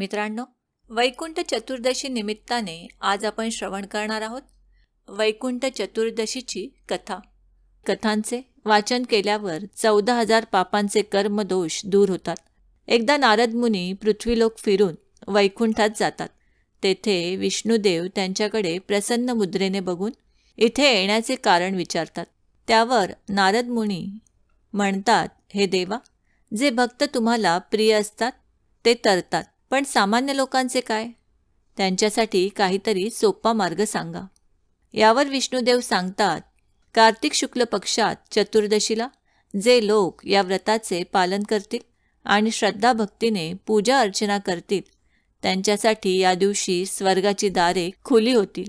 मित्रांनो वैकुंठ चतुर्दशी निमित्ताने आज आपण श्रवण करणार आहोत. वैकुंठ चतुर्दशीची कथा. कथांचे वाचन केल्यावर चौदा हजार पापांचे कर्मदोष दूर होतात. एकदा नारद मुनी पृथ्वीलोक फिरून वैकुंठात जातात. तेथे विष्णुदेव त्यांच्याकडे प्रसन्न मुद्रेने बघून इथे येण्याचे कारण विचारतात. त्यावर नारद मुनी म्हणतात हे देवा जे भक्त तुम्हाला प्रिय असतात ते तरतात. पण सामान्य लोकांचे काय? त्यांच्यासाठी काहीतरी सोपा मार्ग सांगा. यावर विष्णुदेव सांगतात कार्तिक शुक्ल पक्षात चतुर्दशीला जे लोक या व्रताचे पालन करतील आणि श्रद्धाभक्तीने पूजा अर्चना करतील त्यांच्यासाठी या दिवशी स्वर्गाची दारे खुली होतील.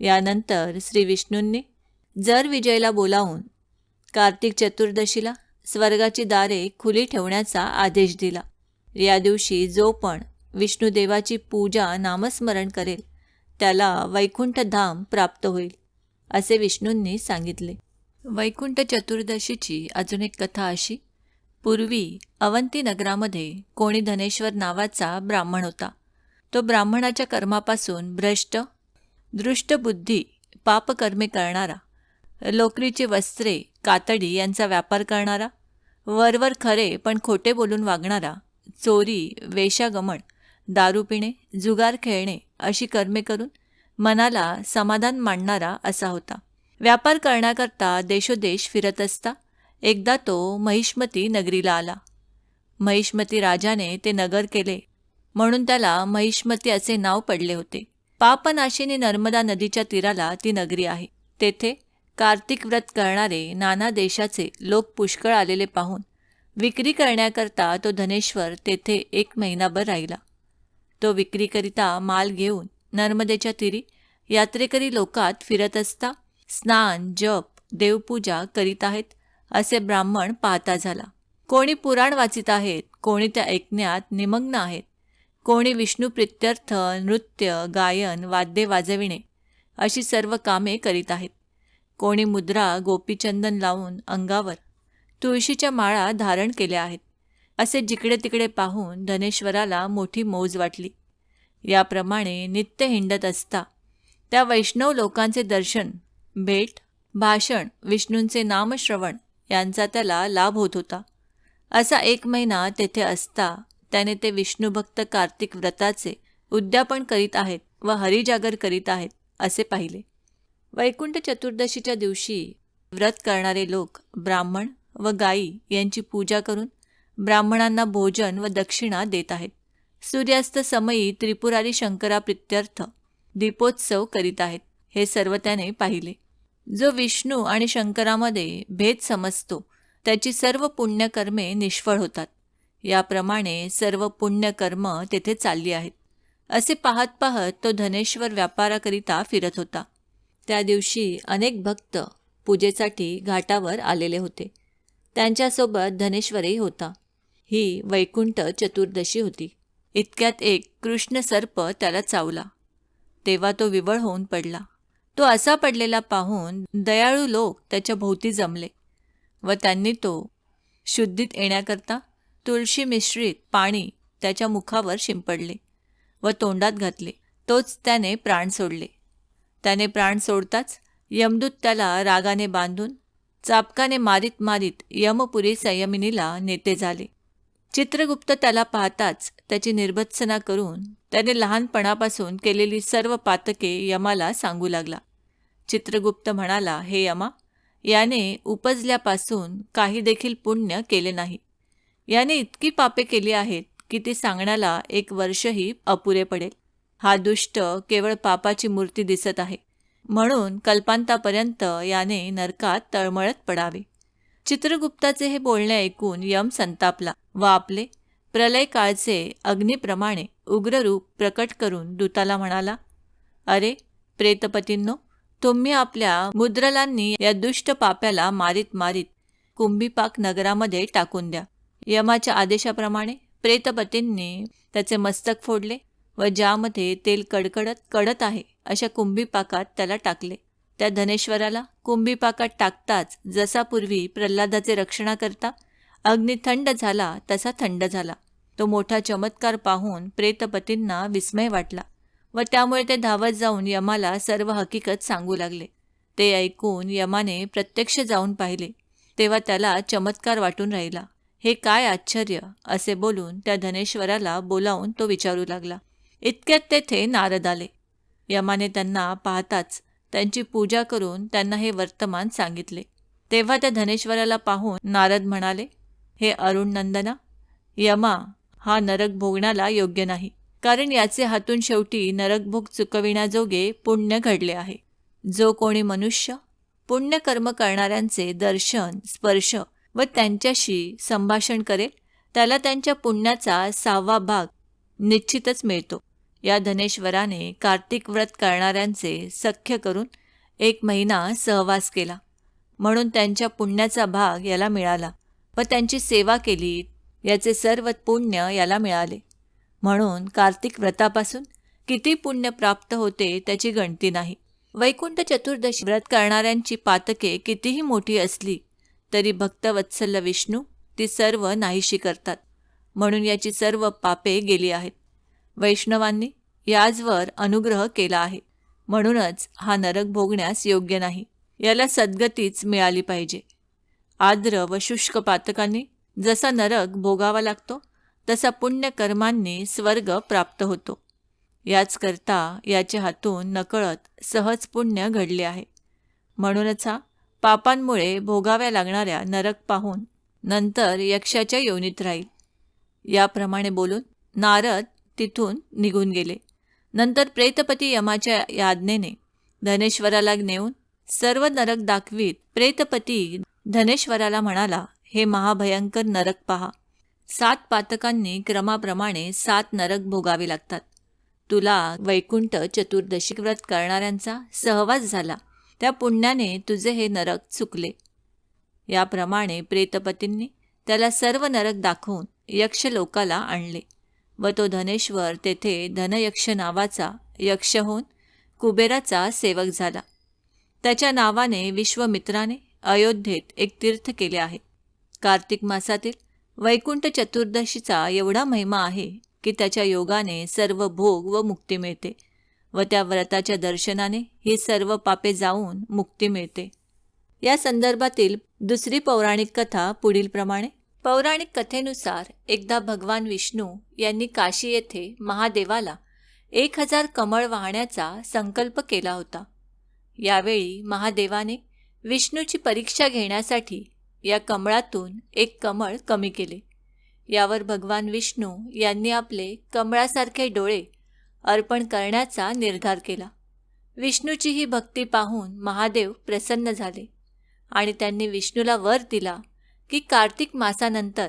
यानंतर श्री विष्णूंनी जर विजयला बोलावून कार्तिक चतुर्दशीला स्वर्गाची दारे खुली ठेवण्याचा आदेश दिला. या दिवशी जो पण विष्णुदेवाची पूजा नामस्मरण करेल. त्याला वैकुंठधाम प्राप्त होईल असे विष्णूंनी सांगितले. वैकुंठ चतुर्दशीची अजून एक कथा अशी. पूर्वी अवंती नगरामध्ये कोणी धनेश्वर नावाचा ब्राह्मण होता. तो ब्राह्मणाच्या कर्मापासून भ्रष्ट दृष्टबुद्धी पापकर्मे करणारा लोकरीची वस्त्रे कातडी यांचा व्यापार करणारा वरवर खरे पण खोटे बोलून वागणारा चोरी वेशागमन दारू पिणे जुगार खेळणे अशी कर्मे करून मनाला समाधान मांडणारा असा होता. व्यापार करण्याकरता देशोदेश फिरत असता एकदा तो महिष्मती नगरीला आला. महिष्मती राजाने ते नगर केले म्हणून त्याला महिष्मती असे नाव पडले होते. पापनाशिनी नर्मदा नदीच्या तीराला ती नगरी आहे. तेथे कार्तिक व्रत करणारे नाना देशाचे लोक पुष्कळ आलेले पाहून विक्री करण्याकरता तो धनेश्वर तेथे एक महिनाभर राहिला. तो विक्रीकरिता माल घेऊन नर्मदेच्या तीरी यात्रेकरी लोकात फिरत असता स्नान जप देवपूजा करीत आहेत असे ब्राह्मण पाहता झाला. कोणी पुराण वाचित आहेत कोणी त्या ऐकण्यात निमग्न आहेत. कोणी विष्णू प्रित्यर्थ नृत्य गायन वाद्ये वाजविणे अशी सर्व कामे करीत आहेत. कोणी मुद्रा गोपीचंदन लावून अंगावर तुळशीच्या माळा धारण केल्या आहेत. असे जिकडे तिकडे पाहून धनेश्वराला मोठी मौज वाटली. याप्रमाणे नित्य हिंडत असता. त्या वैष्णव लोकांचे दर्शन भेट भाषण विष्णूंचे नामश्रवण यांचा त्याला लाभ होत होता. असा एक महिना तेथे असता त्याने ते विष्णुभक्त कार्तिक व्रताचे उद्यापन करीत आहेत व हरिजागर करीत आहेत असे पाहिले. वैकुंठ चतुर्दशीच्या दिवशी व्रत करणारे लोक ब्राह्मण व गायी यांची पूजा करून ब्राह्मणांना भोजन व दक्षिणा देत आहेत. सूर्यास्त समयी त्रिपुरारी शंकरा प्रित्यर्थ दीपोत्सव करीत आहेत. हे सर्व त्याने पाहिले. जो विष्णू आणि शंकरामध्ये भेद समजतो त्याची सर्व पुण्यकर्मे निष्फळ होतात. याप्रमाणे सर्व पुण्यकर्म तेथे चालली आहेत. असे पाहत पाहत तो धनेश्वर व्यापाराकरिता फिरत होता. त्या दिवशी अनेक भक्त पूजेसाठी घाटावर आलेले होते. त्यांच्यासोबत धनेश्वरही होता. ही वैकुंठ चतुर्दशी होती. इतक्यात एक कृष्ण सर्प त्याला चावला. तेव्हा तो विवळ होऊन पडला. तो असा पडलेला पाहून दयाळू लोक त्याच्या भोवती जमले व त्यांनी तो शुद्धीत येण्याकरता तुळशी मिश्रित पाणी त्याच्या मुखावर शिंपडले व तोंडात घातले. तोच त्याने प्राण सोडले. त्याने प्राण सोडताच यमदूत त्याला रागाने बांधून चापकाने मारीत मारीत यमपुरी संयमिनीला नेते झाले. चित्रगुप्त त्याला पाहताच त्याची निर्भत्सना करून त्याने लहानपणापासून केलेली सर्व पातके यमाला सांगू लागला. चित्रगुप्त म्हणाला हे यमा याने उपजल्यापासून काही देखील पुण्य केले नाही. याने इतकी पापे केली आहेत की ती सांगण्याला एक वर्षही अपुरे पडेल. हा दुष्ट केवळ पापाची मूर्ती दिसत आहे. म्हणून कल्पांतापर्यंत याने नरकात तळमळत पडावे. चित्रगुप्ताचे हे बोलणे ऐकून यम संतापला. व आपले प्रलय काळचे अग्निप्रमाणे उग्ररूप प्रकट करून दूताला म्हणाला अरे प्रेतपतींनो तुम्ही आपल्या मुद्रलांनी या दुष्ट पाप्याला मारीत मारीत कुंभीपाक नगरामध्ये टाकून द्या. यमाच्या आदेशाप्रमाणे प्रेतपतींनी त्याचे मस्तक फोडले व ज्यामध्ये तेल कडकडत कडत आहे अशा कुंभीपाकात त्याला टाकले. त्या धनेश्वराला कुंभीपाकात टाकताच जसा पूर्वी प्रल्हादाचे रक्षणाकरता अग्नी थंड झाला तसा थंड झाला. तो मोठा चमत्कार पाहून प्रेतपतींना विस्मय वाटला व त्यामुळे ते धावत जाऊन यमाला सर्व हकीकत सांगू लागले. ते ऐकून यमाने प्रत्यक्ष जाऊन पाहिले. तेव्हा त्याला चमत्कार वाटून राहिला. हे काय आश्चर्य असे बोलून त्या धनेश्वराला बोलावून तो विचारू लागला. इतक्यात तेथे नारद आले. यमाने त्यांना पाहताच त्यांची पूजा करून त्यांना हे वर्तमान सांगितले. तेव्हा त्या धनेश्वराला पाहून नारद म्हणाले हे अरुण नंदना यमा हा नरक भोगण्याला योग्य नाही. कारण याचे हातून शेवटी नरकभोग चुकविण्याजोगे पुण्य घडले आहे. जो कोणी मनुष्य पुण्यकर्म करणाऱ्यांचे दर्शन स्पर्श व त्यांच्याशी संभाषण करेल त्याला त्यांच्या पुण्याचा सहावा भाग निश्चितच मिळतो. या धनेश्वराने कार्तिक व्रत करणाऱ्यांचे सख्य करून एक महिना सहवास केला. म्हणून त्यांच्या पुण्याचा भाग याला मिळाला व त्यांची सेवा केली याचे सर्व पुण्य याला मिळाले. म्हणून कार्तिक व्रतापासून किती पुण्य प्राप्त होते त्याची गणती नाही. वैकुंठ चतुर्दशी व्रत करणाऱ्यांची पातके कितीही मोठी असली तरी भक्तवत्सल्य विष्णू ती सर्व नाहीशी करतात. म्हणून याची सर्व पापे गेली आहेत. वैष्णवांनी याजवर अनुग्रह केला आहे. म्हणूनच हा नरक भोगण्यास योग्य नाही. याला सद्गतीच मिळाली पाहिजे. आर्द्र व शुष्क पातकांनी जसा नरक भोगावा लागतो तसा पुण्यकर्मांनी स्वर्ग प्राप्त होतो. याचकरता याच्या हातून नकळत सहज पुण्य घडले आहे. म्हणूनच हा पापांमुळे भोगाव्या लागणाऱ्या नरक पाहून नंतर यक्षाच्या योनीत राहील. याप्रमाणे बोलून नारद तिथून निघून गेले. नंतर प्रेतपती यमाच्या याज्ञेने धनेश्वराला नेऊन सर्व नरक दाखवीत प्रेतपती धनेश्वराला म्हणाला हे महाभयंकर नरक पहा. सात पातकांनी क्रमाप्रमाणे सात नरक भोगावे लागतात. तुला वैकुंठ चतुर्दशी व्रत करणाऱ्यांचा सहवास झाला. त्या पुण्याने तुझे हे नरक चुकले. याप्रमाणे प्रेतपतींनी त्याला सर्व नरक दाखवून यक्ष लोकाला आणले. व तो धनेश्वर तेथे धनयक्ष नावाचा यक्ष होऊन कुबेराचा सेवक झाला. त्याच्या नावाने विश्वमित्राने अयोध्येत एक तीर्थ केले आहे. कार्तिक मासातील वैकुंठ चतुर्दशीचा एवढा महिमा आहे की त्याच्या योगाने सर्व भोग व मुक्ती मिळते व त्या व्रताच्या दर्शनाने ही सर्व पापे जाऊन मुक्ती मिळते. या संदर्भातील दुसरी पौराणिक कथा पुढीलप्रमाणे पौराणिक कथेनुसार एकदा भगवान विष्णू यांनी काशी येथे महादेवाला एक हजार कमळ वाहण्याचा संकल्प केला होता. यावेळी महादेवाने विष्णूची परीक्षा घेण्यासाठी या कमळातून एक कमळ कमी केले. यावर भगवान विष्णू यांनी आपले कमळासारखे डोळे अर्पण करण्याचा निर्धार केला. विष्णूची ही भक्ती पाहून महादेव प्रसन्न झाले आणि त्यांनी विष्णूला वर दिला की कार्तिक मासानंतर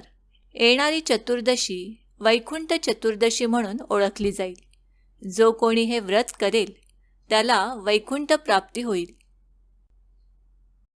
येणारी चतुर्दशी वैकुंठ चतुर्दशी म्हणून ओळखली जाईल. जो कोणी हे व्रत करेल त्याला वैकुंठ प्राप्ती होईल.